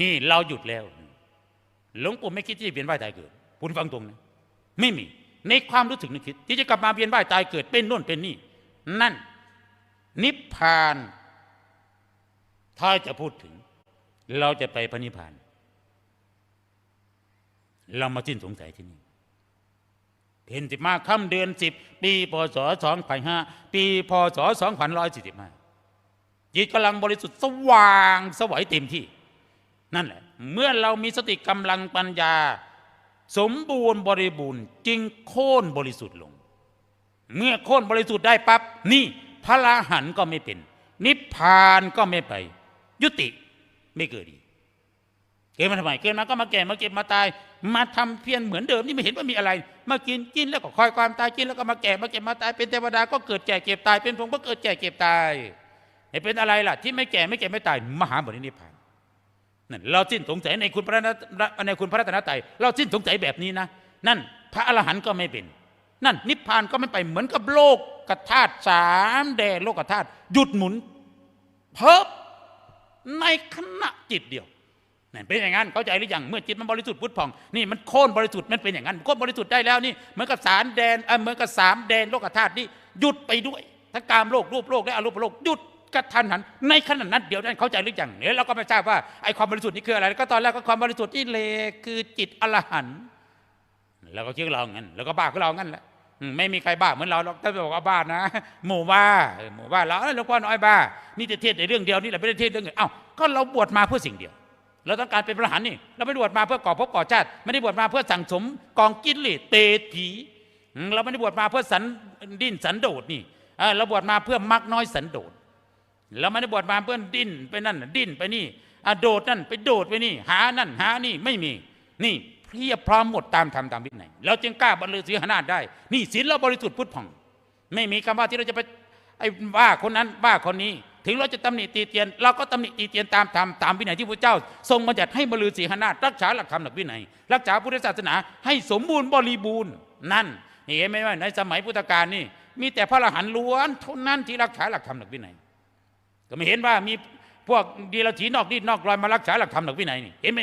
นี่เราหยุดแล้วหลวงปู่ไม่คิดที่จะเวียนว่ายตายเกิดคุณฟังตรงนะไม่มี ในความรู้สึกนึกคิด ที่จะกลับมาเวียนว่ายตายเกิดเป็นโน่นเป็นนี่ นั่น นิพพาน ถ้าจะพูดถึง เราจะไปพระนิพพาน เรามาสิ้นสงสัยที่นี่เพ็ญสิบมาค่ำเดือนสิบปีพศสองพันห้าปีพศสองพันร้อยสี่สิบห้าจิตกำลังบริสุทธิ์สว่างสวัยเต็มที่ นั่นแหละ เมื่อเรามีสติกำลังปัญญา สมบูรณ์บริบูรณ์จึงโค่นบริสุทธิ์ลง เมื่อโค่นบริสุทธิ์ได้ปั๊บนี่พระอราหันก็ไม่เป็น นิพพานก็ไม่ไป ยุติไม่เกิดอีกเกิดมาทำไมเกิดมาก็มาแก่มาเก็บมาตาย มาทำเพียรเหมือนเดิมนี่ไม่เห็นว่ามีอะไร มากินกินแล้วก็คอยความตายกินแล้วก็มาแก่มาเก็บมาตายเป็นเทวดาก็เกิดแก่เก็บตายเป็นพรหมก็เกิดแก่เก็บตายไอ้เป็นอะไรล่ะ ที่ไม่แก่ไม่เก็บไม่ตายมหาบรินิพพาน นั่นเราสิ้นสงสัยในคุณพระนในคุณพระรัตนตรัยเราสิ้นสงสัยแบบนี้นะ นั่นพระอรหันต์ก็ไม่เป็น นั่นนิพพานก็ไม่ไปเหมือนกับโลกกธาตุสามแดนโลกธาตุหยุดหมุนเพิบในขณะจิตเดียวนั่นเป็นอย่างนั้นเข้าใจหรือยังเมื่อจิตมันบริสุทธิ์พุทธผ่องนี่มันโค่นบริสุทธิ์มันเป็นอย่างนั้นโค่นบริสุทธิ์ได้แล้วนี่เหมือนกับสารแดนเออเหมือนกับสามแดนโลกธาตุนี่หยุดไปด้วยทั้งกามโลกรูปโลกและอรูปโลกหยุด กระทันหันในขณะนั้นเดี๋ยวนั้นเข้าใจหรือยังเนี่ยเราก็ไม่ทราบว่าไอ้ความบริสุทธิ์นี่คืออะไร ก็ตอนแรกก็ความบริสุทธิ์นี่เลคือจิตอรหันต์แล้วก็คิดเรางั้นแล้วก็บ้าของเรางั้นแหละไม่มีใครบ้าเหมือนเราหรอกถ้าบอกว่าบ้านะ หมู่บ้าหมู่บ้าเราเอ้ยหลวงพ่อน้อยบ้า นี่จะเทศในเรื่องเดียวนี่แหละไม่ได้เทศเรื่องอื่นเอ้าก็เราบวชมาเพื่อสิ่งเดียว เราต้องการเป็นพระหันนี่เราไม่ได้บวชมาเพื่อก่อภพก่อชาติไม่ได้บวชมาเพื่อสั่งสมกองกิเลสเตดผีเราไม่ได้บวชมาเพื่อสันดิ้นสันโดษนี่เราบวชมาเพื่อมักน้อยสันโดษ เราไม่ได้บวชมาเพื่อนดิ้นไปนั่นดิ้นไปนี่อะโดดนั่นไปโดดไปนี่ หานั่นหานี่ไม่มี นี่เพียบพร้อมหมดตามธรรมตามวินัยเราจึงกล้าบรรลือศีหนาได้ นี่ศีลเราบริสุทธิ์พุทธผ่อง ไม่มีคำว่าที่เราจะไปไอ้ว่าคนนั้นว่าคนนี้ ถึงเราจะตำหนิตีเตียน เราก็ตำหนิตีเตียนตามธรรมตามวินัยที่พระเจ้า ทรงบัญญัติให้บรรลือศีหนารักษาหลักธรรมหลักวินัยรักษาพุทธศาสนาให้สมบูรณ์บริบูรณ์นั่นนี่เห็นไหมว่าในสมัยพุทธกาลนี่มีแต่พระอรหันต์ล้วนเท่านั้นที่รักษาหลักธรรมหลักวินัย ก็ไม่เห็นว่ามีพวกดีลถีนอกดีนอกรอยมารักษาหลักธรรมหลักวินัยนี่เห็นไหม